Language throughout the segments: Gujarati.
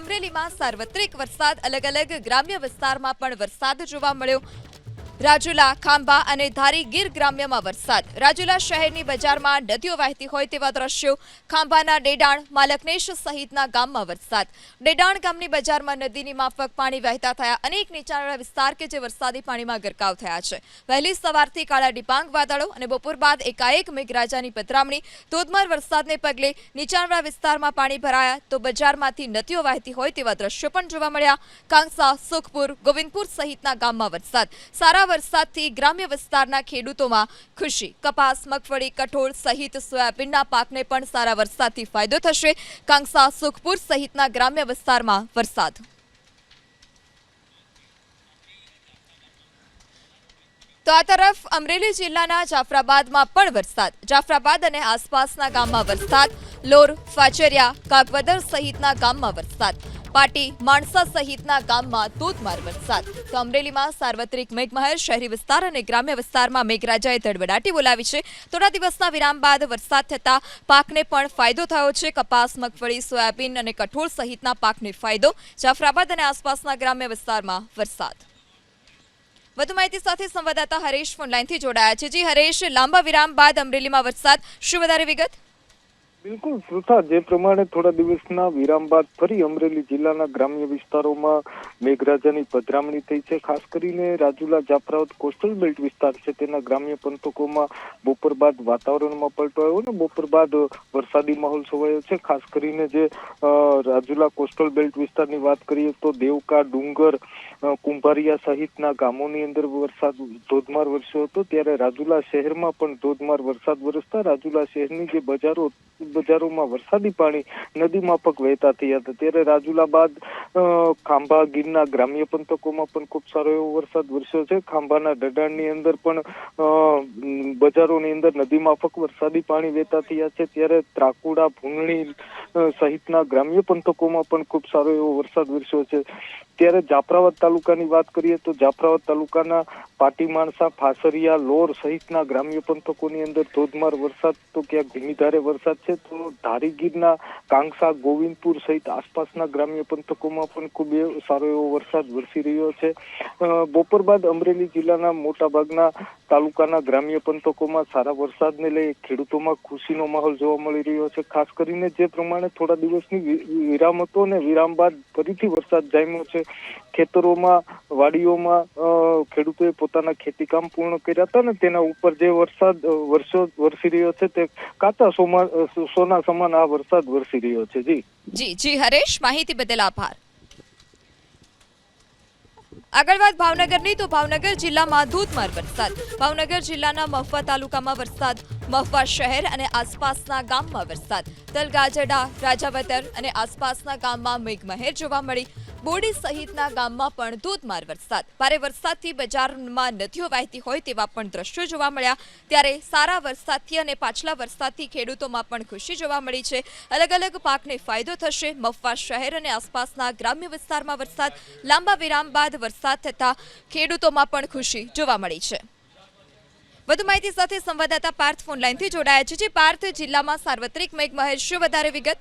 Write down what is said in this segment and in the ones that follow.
અમરેલીમાં સાર્વત્રિક વરસાદ અલગ અલગ ગ્રામ્ય વિસ્તારમાં પણ વરસાદ જોવા મળ્યો. રાજુલા, ખાંભા અને ધારી ગીર ગ્રામ્યમાં વરસાદ. રાજુલા શહેરની બજારમાં નદીઓ વહેતી હોય તેવા દ્રશ્યો. ખાંભાના ડેડાણ, માલકનેશ સહિતના ગામમાં વરસાદ. ડેડાણ ગામની બજારમાં નદીની માફક પાણી વહેતા થયા. અનેક નીચાણવાળા વિસ્તાર કે જે વરસાદી પાણીમાં ગરકાવ થયા છે. વહેલી સવારથી કાળા ડિપાંગ વાદળો અને બપોર બાદ એકાએક મેઘરાજાની પતરામણી ધોધમાર વરસાદને પગલે નીચાણવાળા વિસ્તારમાં પાણી ભરાયા તો બજારમાંથી નદીઓ વહેતી હોય તેવા દ્રશ્યો પણ જોવા મળ્યા. કાંસા, સુખપુર, ગોવિંદપુર સહિતના ગામમાં વરસાદ. સારા વરસાદથી ગ્રામ્ય વિસ્તારના ખેડૂતોમાં ખુશી. કપાસ, મગફળી, કઠોળ સહિત સોયાબીનના પાકને પણ સારા વરસાદથી ફાયદો થશે. કાંગસા, સુખપુર સહિતના ગ્રામ્ય વિસ્તારમાં વરસાદ. તો આ તરફ અમરેલી જિલ્લાના જાફરાબાદમાં પણ વરસાદ. જાફરાબાદ અને આસપાસના ગામમાં વરસાદ. લોર ફાચરિયા કાગવદર સહિતના ગામમાં વરસાદ. પાટી માણસા સહિતના ગામમાં ધોધમાર વરસાદ. તો અમરેલીમાં સાર્વત્રિક મેઘમહેર, શહેરી વિસ્તાર અને ગ્રામ્ય વિસ્તારમાં મેઘરાજાએ ધડબડાટી બોલાવી છે. થોડા દિવસના વિરામ બાદ વરસાદ થતા પાકને પણ ફાયદો થયો છે. કપાસ, મગફળી, સોયાબીન અને કઠોળ સહિતના પાકને ફાયદો, જાફરાબાદ અને આસપાસના ગ્રામ્ય વિસ્તારમાં વરસાદ. વધુ માહિતી સાથે સંવાદદાતા હરેશ ફોનલાઈનથી જોડાયા છે. જી હરેશ, લાંબા વિરામ બાદ અમરેલીમાં વરસાદ. શું વધારે વિગત? બિલકુલ શ્રુતા જે પ્રમાણે થોડા દિવસના વિરામ બાદ ફરી અમરેલી જિલ્લાના ગ્રામ્ય વિસ્તારોમાં મેઘરાજાની પધરામણી થઈ છે. ખાસ કરીને રાજુલા જાફરાવત કોસ્ટલ બેલ્ટ વિસ્તાર છે. તેના ગ્રામ્ય પંથકોમાં બપોર બાદ વાતાવરણમાં પલટો આવ્યો ને બપોર બાદ વરસાદી માહોલ છવાયો છે. ખાસ કરીને જે રાજુલા, કોસ્ટલ બેલ્ટ વિસ્તારની વાત કરીએ તો દેવકા, ડુંગર કુંભારિયા સહિતના ગામોની અંદર વરસાદ ધોધમાર વરસ્યો હતો. ત્યારે રાજુલા શહેરમાં પણ ધોધમાર વરસાદ વરસતા રાજુલા શહેરની જે બજારો બજારોમાં વરસાદી પાણી નદી માફક વહેતા થયા હતા. ત્યારે રાજુલા બાદ ખાંભા ગીરના ગ્રામ્ય પંથકોમાં પણ ખૂબ સારો એવો વરસાદ વરસ્યો છે. ખાંભાના દડાણની અંદર પણ બજારોની અંદર નદી માફક વરસાદી પાણી વહેતા થયા છે. ત્યારે ત્રાકુડા ભૂંગણી સહિતના ગ્રામ્ય પંથકોમાં પણ ખૂબ સારો એવો વરસાદ વરસ્યો છે. ત્યારે જાફરાબાદ તાલુકાની વાત કરીએ તો જાફરાબાદ તાલુકાના પાટી માણસા ફાસરિયા, લોર સહિતના ગ્રામ્ય પંથકોની અંદર ધોધમાર વરસાદ તો ક્યાંક ધીમી ધારે વરસાદ છે. તો ધારીગીરના કાંગસા ગોવિંદપુર સહિત આસપાસના ગ્રામ્ય પંથકોમાં પણ ખૂબ સારો એવો વરસાદ વરસી રહ્યો છે. બપોર બાદ અમરેલી જિલ્લાના મોટાભાગના તાલુકાના ગ્રામ્ય પંથકોમાં સારા વરસાદને લઈ ખેડૂતોમાં ખુશીનો માહોલ જોવા મળી રહ્યો છે. ખાસ કરીને જે પ્રમાણે થોડા દિવસની વિરામ હતો ને વિરામ બાદ ફરીથી વરસાદ જામ્યો છે. ખેતરોમાં, વાડીઓમાં ખેડૂતોએ પોતાના ખેતીકામ પૂર્ણ કર્યા હતા ને તેના ઉપર જે વરસાદ વરસો વરસી રહ્યો છે તે કાતા સોમા, સોના સમાન આ વરસાદ વરસી રહ્યો છે. જી. જી જી હરેશ, માહિતી બદલ આભાર. આગળ વાત ભાવનગરની તો ભાવનગર જિલ્લામાં ધોધમાર વરસાદ. ભાવનગર જિલ્લાના મહવા તાલુકામાં વરસાદ, મહવા શહેર અને આસપાસના ગામમાં વરસાદ. તલગાજડા રાજાવતર અને આસપાસના ગામમાં મેઘમહેર જોવા મળી. બોડી સહિતના ગામમાં પણ ધોધમાર વરસાદ. ભારે વરસાદથી બજારમાં નદીઓ વહેતી હોય તેવા પણ દ્રશ્યો જોવા મળ્યા. ત્યારે સારા વરસાદથી અને પાછલા વરસાદથી ખેડૂતોમાં પણ ખુશી જોવા મળી છે. અલગ અલગ પાકને ફાયદો થશે. મફવા શહેર અને આસપાસના ગ્રામ્ય વિસ્તારમાં વરસાદ, લાંબા વિરામ બાદ વરસાદ થતા ખેડૂતોમાં પણ ખુશી જોવા મળી છે. વધુ માહિતી સાથે સંવાદદાતા પાર્થ ફોનલાઈનથી જોડાયા છે. જે પાર્થ જિલ્લામાં સાર્વત્રિક મેઘમહેર. શું વધારે વિગત?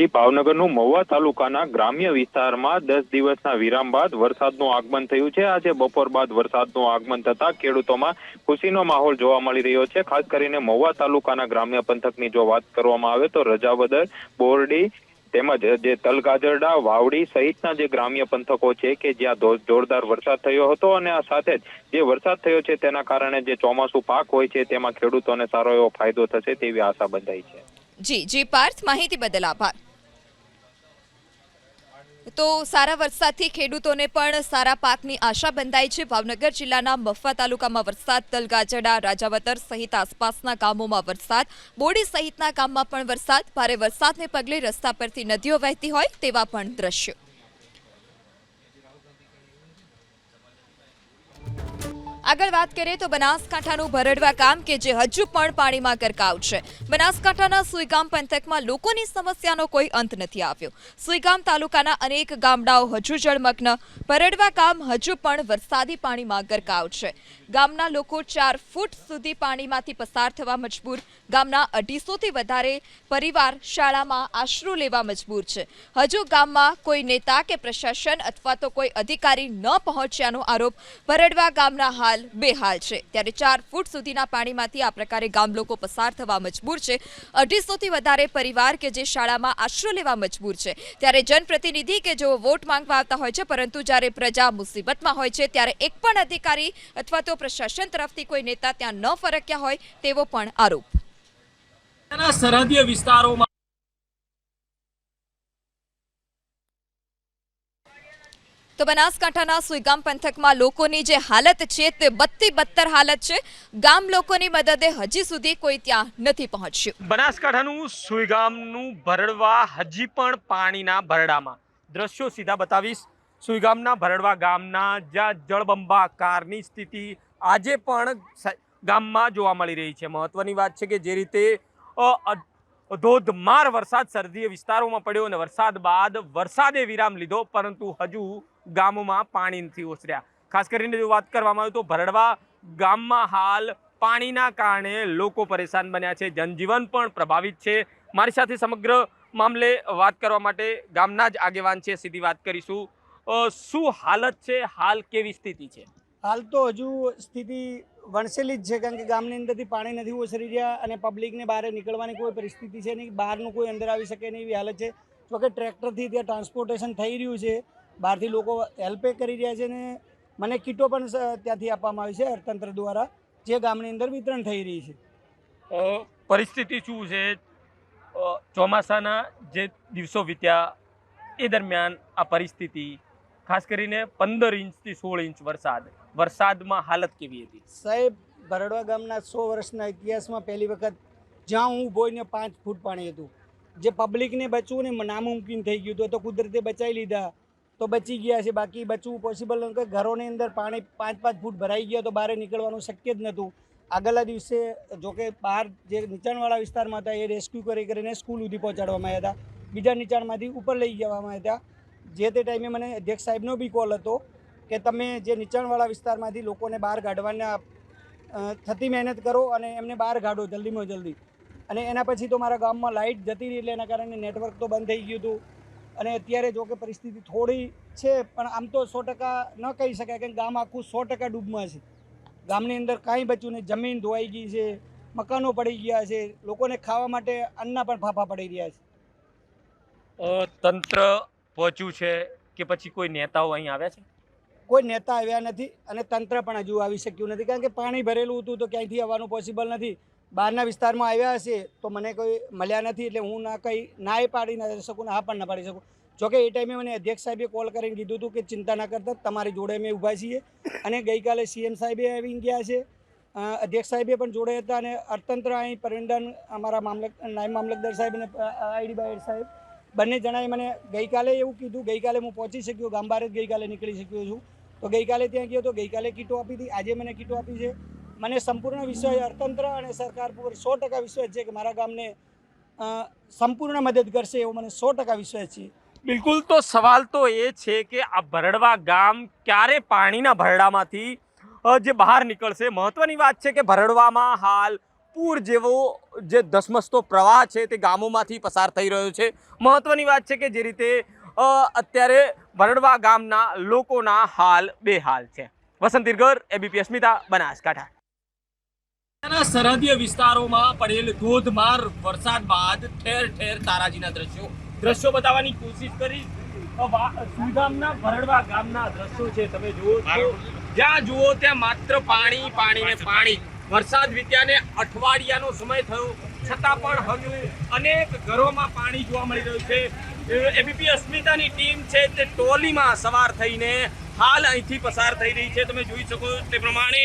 એ ભાવનગરનું મહુવા તાલુકાના ગ્રામ્ય વિસ્તારમાં દસ દિવસના વિરામ બાદ વરસાદનું આગમન થયું છે. આજે બપોર બાદ વરસાદનું આગમન થતા ખેડૂતોમાં ખુશીનો માહોલ જોવા મળી રહ્યો છે. ખાસ કરીને મહુવા તાલુકાના ગ્રામ્ય પંથકની જો વાત કરવામાં આવે તો રજાવદર, બોરડી તેમજ જે તલગાજરડા, વાવડી સહિતના જે ગ્રામ્ય પંથકો છે કે જ્યાં જોરદાર વરસાદ થયો હતો અને આ સાથે જ જે વરસાદ થયો છે તેના કારણે જે ચોમાસું પાક હોય છે તેમાં ખેડૂતોને સારો એવો ફાયદો થશે તેવી આશા બંધાઈ છે. જી જી, પાર્થ, માહિતી બદલ આભાર. તો સારા વરસાદથી ખેડૂતોને પણ સારા પાકની આશા બંધાઈ છે. ભાવનગર જિલ્લાના મફા તાલુકામાં વરસાદ, તલગાજડા, રાજાવતર સહિત આસપાસના ગામોમાં વરસાદ, બોડી સહિતના ગામમાં પણ વરસાદ. ભારે વરસાદને પગલે રસ્તા પરથી નદીઓ વહેતી હોય તેવા પણ દ્રશ્યો. આગળ વાત કરીએ તો બનાસકાંઠાનું ભરડવા કામ કે જે હજુ પણ પાણીમાં ગરકાવ છે. બનાસકાંઠાના સુઈગામ પંથકમાં લોકોની સમસ્યાનો કોઈ અંત નથી આવ્યો. સુઈગામ તાલુકાના અનેક ગામડાઓ હજુ જળમગ્ન. ભરડવા ગામ હજુ પણ વરસાદી પાણીમાં ગરકાવ છે. ગામના લોકો ચાર ફૂટ સુધી પાણીમાંથી પસાર થવા મજબૂર. ગામના અઢીસોથી વધારે પરિવાર શાળામાં આશરો લેવા મજબૂર છે. હજુ ગામમાં કોઈ નેતા કે પ્રશાસન અથવા તો કોઈ અધિકારી ન પહોંચ્યાનો આરોપ ભરડવા ગામના હાલ બેહાલ છે. ત્યારે ચાર ફૂટ સુધીના પાણીમાંથી આ પ્રકારે ગામ લોકો પસાર થવા મજબૂર છે. અઢીસોથી વધારે પરિવાર કે જે શાળામાં આશરો લેવા મજબૂર છે. ત્યારે જનપ્રતિનિધિ કે જેઓ વોટ માંગવા આવતા હોય છે, પરંતુ જ્યારે પ્રજા મુસીબતમાં હોય છે, ત્યારે એક પણ અધિકારી અથવા તો પ્રશાસન તરફથી કોઈ નેતા ત્યાં ન ફરક્યા હોય તેવો પણ આરોપ. સરહદીય વિસ્તારોમાં તો બનાસકાંઠાના સુઈગામ પંથકમાં લોકોની જે હાલત છે તે બત્તી બત્તર હાલત છે. ગામ લોકોની મદદે હજી સુધી કોઈ ત્યાં નથી પહોંચ્યું. બનાસકાંઠાનું સુઈગામનું ભરડવા હજી પણ પાણીના ભરડામાં. દ્રશ્યો સીધા બતાવીશ. સુઈગામના ભરડવા ગામના જ્યાં જળબંબાકારની સ્થિતિ આજે પણ ગામમાં જોવા મળી રહી છે. મહત્વની વાત છે કે જે રીતે ધોધમાર વરસાદ સરહદીય વિસ્તારોમાં પડ્યો અને વરસાદ બાદ વરસાદે વિરામ લીધો, પરંતુ હજુ ગામોમાં પાણી નથી ઓસર્યા. ખાસ કરીને જો વાત કરવામાં આવે તો ભરડવા ગામમાં હાલ પાણીના કારણે લોકો પરેશાન બન્યા છે, જનજીવન પણ પ્રભાવિત છે. મારી સાથે સમગ્ર મામલે વાત કરવા માટે ગામના જ આગેવાન છે, સીધી વાત કરીશું. શું હાલત છે? હાલ કેવી સ્થિતિ છે? હાલ તો હજુ સ્થિતિ વણસેલી જ છે, કારણ કે ગામની અંદરથી પાણી નથી ઓસરી રહ્યા અને પબ્લિકને બહાર નીકળવાની કોઈ પરિસ્થિતિ છે નહીં. બહારનું કોઈ અંદર આવી શકે નહીં એવી હાલત છે. જો કે ટ્રેક્ટરથી ત્યાં ટ્રાન્સપોર્ટેશન થઈ રહ્યું છે. બહારથી લોકો હેલ્પે કરી રહ્યા છે અને મને કીટો પણ ત્યાંથી આપવામાં આવી છે અર્થતંત્ર દ્વારા, જે ગામની અંદર વિતરણ થઈ રહી છે. પરિસ્થિતિ શું છે? ચોમાસાના જે દિવસો વીત્યા, એ દરમિયાન આ પરિસ્થિતિ ખાસ કરીને પંદર ઇંચથી સોળ ઇંચ વરસાદ. વરસાદમાં હાલત કેવી હતી? સાહેબ, ભરડવા ગામના સો વર્ષના ઇતિહાસમાં પહેલી વખત જ્યાં હું ભોઈને પાંચ ફૂટ પાણી હતું. જે પબ્લિકને બચવું ને નામુમકિન થઈ ગયું હતું, તો કુદરતે બચાવી લીધા. તો બચી ગયા છે. બાકી બચવું પોસિબલ નહોતું. ઘરોની અંદર પાણી પાંચ પાંચ ફૂટ ભરાઈ ગયા તો બહાર નીકળવાનું શક્ય જ નહોતું. આગલા દિવસે જોકે બહાર જે નીચાણવાળા વિસ્તારમાં હતા, એ રેસ્ક્યુ કરી કરીને સ્કૂલ સુધી પહોંચાડવામાં આવ્યા હતા. બીજા નીચાણમાંથી ઉપર લઈ જવામાં આવ્યા હતા. જે તે ટાઈમે મને અધ્યક્ષ સાહેબનો બી કોલ હતો કે તમે જે નીચાણવાળા વિસ્તારમાંથી લોકોને બહાર કાઢવાના થતી મહેનત કરો અને એમને બહાર કાઢો જલ્દીમાં જલ્દી. અને એના પછી તો મારા ગામમાં લાઇટ જતી રહી એટલે એના કારણે નેટવર્ક તો બંધ થઈ ગયું હતું. અને અત્યારે જો કે પરિસ્થિતિ થોડી છે, પણ આમ તો સો ટકા ન કહી શકાય કે ગામ આખું સો ટકા ડૂબમાં છે. ગામની અંદર કાંઈ બચ્યું નહીં, જમીન ધોવાઈ ગઈ છે, મકાનો પડી ગયા છે, લોકોને ખાવા માટે અન્ના પણ ફાફા પડી રહ્યા છે. તંત્ર પહોંચ્યું છે કે પછી કોઈ નેતાઓ અહીં આવ્યા છે? કોઈ નેતા આવ્યા નથી અને તંત્ર પણ હજુ આવી શક્યું નથી. કારણ કે પાણી ભરેલું હતું તો ક્યાંયથી આવવાનું પોસિબલ નથી. બહારના વિસ્તારમાં આવ્યા હશે તો મને કોઈ મળ્યા નથી એટલે હું ના કંઈ, ના પાડી, ના શકું હા પણ ના પાડી શકું. જોકે એ ટાઈમે મને અધ્યક્ષ સાહેબે કોલ કરીને કીધું હતું કે ચિંતા ના કરતા, તમારી જોડે અમે ઊભા છીએ. અને ગઈકાલે સીએમ સાહેબે આવી ગયા છે. અધ્યક્ષ સાહેબે પણ જોડે હતા અને અર્થતંત્ર અહીં પરવિંદન અમારા મામલક, નાયબ મામલતદાર સાહેબ અને આઈડી બાયડ સાહેબ બંને જણાએ મને ગઈકાલે એવું કીધું, ગઈકાલે હું પહોંચી શક્યો ગામ બહાર જ ગઈકાલે નીકળી શક્યો છું. તો ગઈકાલે ત્યાં ગયો તો ગઈકાલે કીટો આપી હતી, આજે મને કીટો આપી છે. મને સંપૂર્ણ વિશ્વાસ અર્થતંત્ર અને સરકાર પર સો ટકા વિશ્વાસ છે કે મારા ગામને સંપૂર્ણ મદદ કરશે એવો મને સો ટકા વિશ્વાસ છે. બિલકુલ, તો સવાલ તો એ છે કે આ ભરડવા ગામ ક્યારે પાણીના ભરડામાંથી જે બહાર નીકળશે? મહત્વની વાત છે કે ભરડવામાં હાલ પૂર જેવો જે ધસમસતો પ્રવાહ છે તે ગામોમાંથી પસાર થઈ રહ્યો છે. મહત્ત્વની વાત છે કે જે રીતે અત્યારે ભરડવા ગામના લોકોના હાલ બેહાલ છે. વસંત ઇરગર એબીપી અસ્મિતા, બનાસકાંઠા. સરહદીય વિસ્તારોમાં પડેલ ધોધમાર વરસાદ બાદ ઠેર ઠેર તારાજીના દ્રશ્યો. દ્રશ્યો બતાવવાની કોશિશ કરી. સુગામના ભરડવા ગામના દ્રશ્યો છે. તમે જુઓ જ્યાં જુઓ ત્યાં માત્ર પાણી પાણી ને પાણી. વરસાદ વીત્યાને અઠવાડિયાનો સમય થયો. છતાં પણ હજુ અનેક ઘરોમાં પાણી જોવા મળી રહ્યું છે. એબીપી અસ્મિતાની ટીમ છે તે ટોલીમાં સવાર થઈને હાલ અહીંથી પસાર થઈ રહી છે. તમે જોઈ શકો તે પ્રમાણે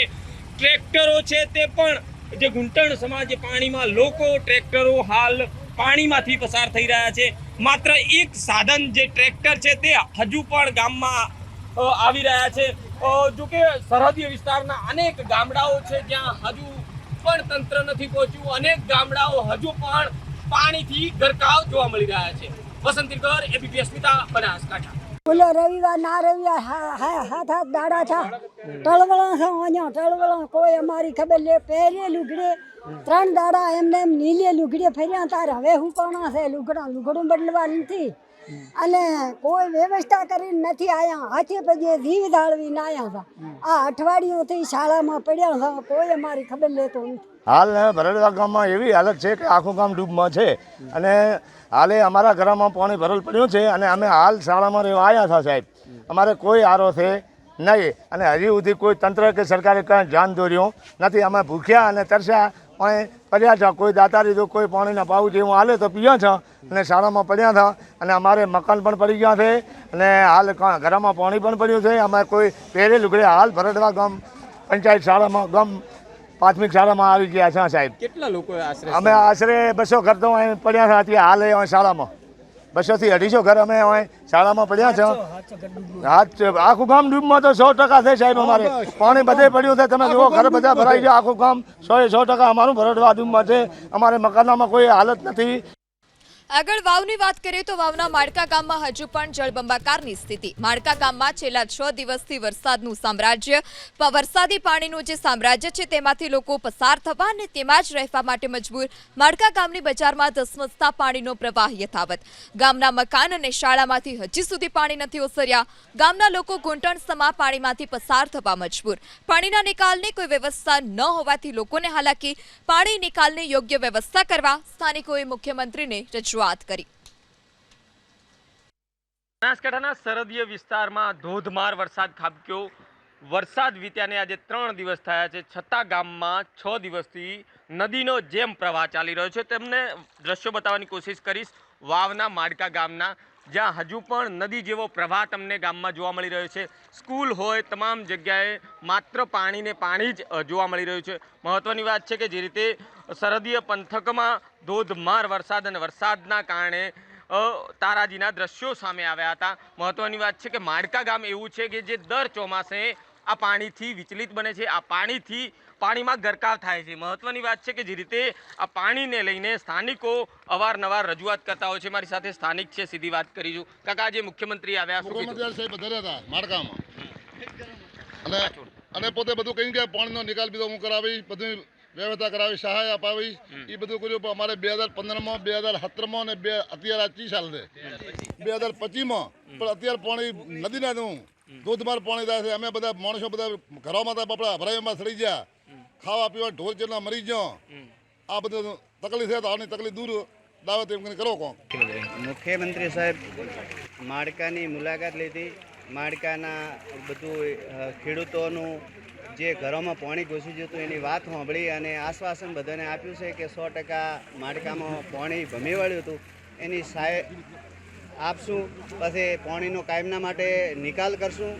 ટ્રેક્ટરો છે તે પણ જે ઘૂંટણ સમાજ પાણીમાં લોકો ટ્રેક્ટરો હાલ પાણીમાંથી પસાર થઈ રહ્યા છે. માત્ર એક સાધન જે ટ્રેક્ટર છે તે હજુ પણ ગામમાં આવી રહ્યા છે. જો કે સરહદીય વિસ્તારના અનેક ગામડાઓ છે જ્યાં હજુ પણ તંત્ર નથી પહોંચ્યું. અનેક ગામડાઓ હજુ પણ પાણીથી ગરકાવ જોવા મળી રહ્યા છે. વસંત કર એબીપી અસ્મિતા, બનાસકાંઠા. ઓલો રવિવાર, ના રવિવાર હાથ હાથ દાડા થા ટળવળા છે અહીંયા ટળવળા. કોઈ અમારી ખબર લે પહેરે લુગડે. ત્રણ દાડા એમને એમ નીલે લુગડે ફેર્યા તાર હવે હું કોણ છે લુગડા, લુગડું બદલવા નથી. અને કોઈ વ્યવસ્થા કરીને નથી આવ્યા હાથે પગે જીવ દાળવીને આવ્યા હતા. આ અઠવાડિયુંથી શાળામાં પડ્યા હતા. કોઈ અમારી ખબર લેતો નથી. હાલ ભરડવા ગામમાં એવી હાલત છે કે આખું ગામ ડૂબમાં છે. અને હાલે અમારા ઘરમાં પાણી ભરેલ પડ્યું છે અને અમે હાલ શાળામાં રહેવા આવ્યા હતા સાહેબ. અમારે કોઈ આરો છે નહીં. અને હજી સુધી કોઈ તંત્ર કે સરકારે કાંઈ ધ્યાન દોર્યું નથી. અમે ભૂખ્યા અને તરસ્યા. પાણી પડ્યા છે. કોઈ દાતારી તો કોઈ પાણીના પાઉ જેવું હાલે તો પીયા છે. અને શાળામાં પડ્યા હતા અને અમારે મકાન પણ પડી ગયા છે. અને હાલ ઘરમાં પાણી પણ પડ્યું છે. અમે કોઈ પહેરે લુગડે હાલ ભરડવા ગામ પંચાયત શાળામાં ગામ પ્રાથમિક શાળામાં આવી ગયા છે સાહેબ. કેટલા લોકો અમે આશરે બસો ઘર તો અહીં પડ્યા હતા અત્યારે હાલ અહીં શાળામાં. બસો થી અઢીસો ઘર અમે અહીં શાળામાં પડ્યા છે. હાથ આખું ગામ ડૂબમાં તો સો ટકા છે સાહેબ અમારે. પાણી બધે પડ્યું છે. તમે જુઓ ઘર બધા ભરાઈ ગયા આખું ગામ સો એ સો ટકા અમારું ભરડવા ડૂબમાં છે. અમારે મકાનમાં કોઈ હાલત નથી. આગળ વાવની વાત કરીએ તો વાવના માળકા ગામમાં હજુ પણ જળબંબાકારની સ્થિતિ. માળકા ગામમાં છેલ્લા છ દિવસથી વરસાદનું સામ્રાજ્ય વરસાદી પાણીનું જે સામ્રાજ્ય છે તેમાંથી લોકો પસાર થવા અને તેમાં જ રહેવા માટે મજબૂર. માળકા ગામની બજારમાં ધસમસતા પાણીનો પ્રવાહ યથાવત. ગામના મકાન અને શાળામાંથી હજી સુધી પાણી નથી ઓસર્યા. ગામના લોકો ઘૂંટણસમા પાણીમાંથી પસાર થવા મજબૂર. પાણીના નિકાલની કોઈ વ્યવસ્થા ન હોવાથી લોકોને હાલાકી. પાણી નિકાલની યોગ્ય વ્યવસ્થા કરવા સ્થાનિકોએ મુખ્યમંત્રીને રજૂઆત કરી. બનાસકાંઠાના સરહદીય વિસ્તારમાં ધોધમાર વરસાદ ખાબક્યો. વરસાદ વીત્યાને આજે ત્રણ દિવસ થયા છે. છતાં ગામમાં છ દિવસથી નદીનો જેમ પ્રવાહ ચાલી રહ્યો છે તેમને દ્રશ્યો બતાવવાની કોશિશ કરીશ. વાવના માડકા ગામના, જ્યાં હજુ પણ નદી જેવો પ્રવાહ તમને ગામમાં જોવા મળી રહ્યો છે. સ્કૂલ હોય, તમામ જગ્યાએ માત્ર પાણીને પાણી જ જોવા મળી રહ્યું છે. મહત્ત્વની વાત છે કે જે રીતે સરહદીય પંથકમાં ધોધમાર વરસાદ અને વરસાદના કારણે તારાજીના દ્રશ્યો સામે આવ્યા હતા. મહત્વની વાત છે કે માડકા ગામ એવું છે કે જે દર ચોમાસે આ પાણીથી વિચલિત બને છે. આ પાણીથી પાણીમાં ગરકાવ થાય છે. મહત્વની વાત છે કે જે રીતે આ પાણીને લઈને સ્થાનિકો અવારનવાર રજૂઆત કરતા હોય છે. મારી સાથે સ્થાનિક છે, સીધી વાત કરીશું કાકા જે મુખ્યમંત્રી આવ્યા સાહેબ વધાર્યા હતા માળકામાં અને પોતે બધું કહ્યું કે પાણીનો નિકાલ બીજો હું કરાવી બધું વ્યવસ્થા કરાવી સહાય અપાવી. એ બધું કર્યું. પણ અમારે બે હજાર પંદરમાં બે હજાર સત્તરમાં અને બે અત્યારે આ ચી સાલ છે. બે હજાર પચીસમાં. પણ અત્યારે પાણી નદીના દઉં ધોધમાર પાણી થાય છે. અમે બધા માણસો બધા ઘરોમાં હતા બાપડા ભરાઈમાં સડી ગયા. ખાવા પીવા ઢોર ચેરના મરી ગયો. આ બધું તકલીફ છે તો આની તકલીફ દૂર દાવત એમ કરીને કરો કોણ? મુખ્યમંત્રી સાહેબ માળકાની મુલાકાત લીધી. માળકાના બધું ખેડૂતોનું જે ઘરોમાં પાણી ઘૂસી જતું એની વાત સાંભળી અને આશ્વાસન બધાને આપ્યું છે કે સો ટકા માળકામાં પાણી ભમી વળ્યું હતું. એની સાય આપશું, પછી પાણીનો કાયમના માટે નિકાલ કરશું,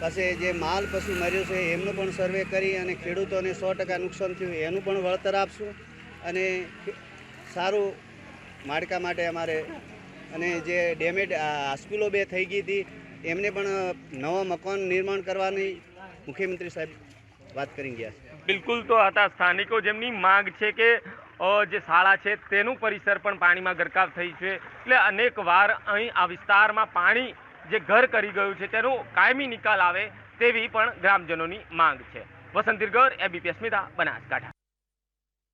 પછી જે માલ પશુ મર્યું છે એમનું પણ સર્વે કરી અને ખેડૂતોને સો ટકા નુકસાન થયું એનું પણ વળતર આપશું અને સારું માળકા માટે અમારે અને જે ડેમેજ સ્કૂલો બે થઈ ગઈ હતી, એમને પણ નવા મકાન નિર્માણ કરવાની મુખ્યમંત્રી સાહેબ વાત કરી બિલકુલ તો હતા સ્થાનિકો જેમની માંગ છે કે જે શાળા છે તેનું પરિસર પણ પાણીમાં ગરકાવ થઈ છે. એટલે અનેક વાર અહીં આ વિસ્તારમાં પાણી જે ઘર કરી ગયું છે તેનો કાયમી નિકાલ આવે તેવી પણ ગ્રામજનોની માંગ છે. વસંત દિરગર એબીપી અસ્મિતા, બનાસકાંઠા.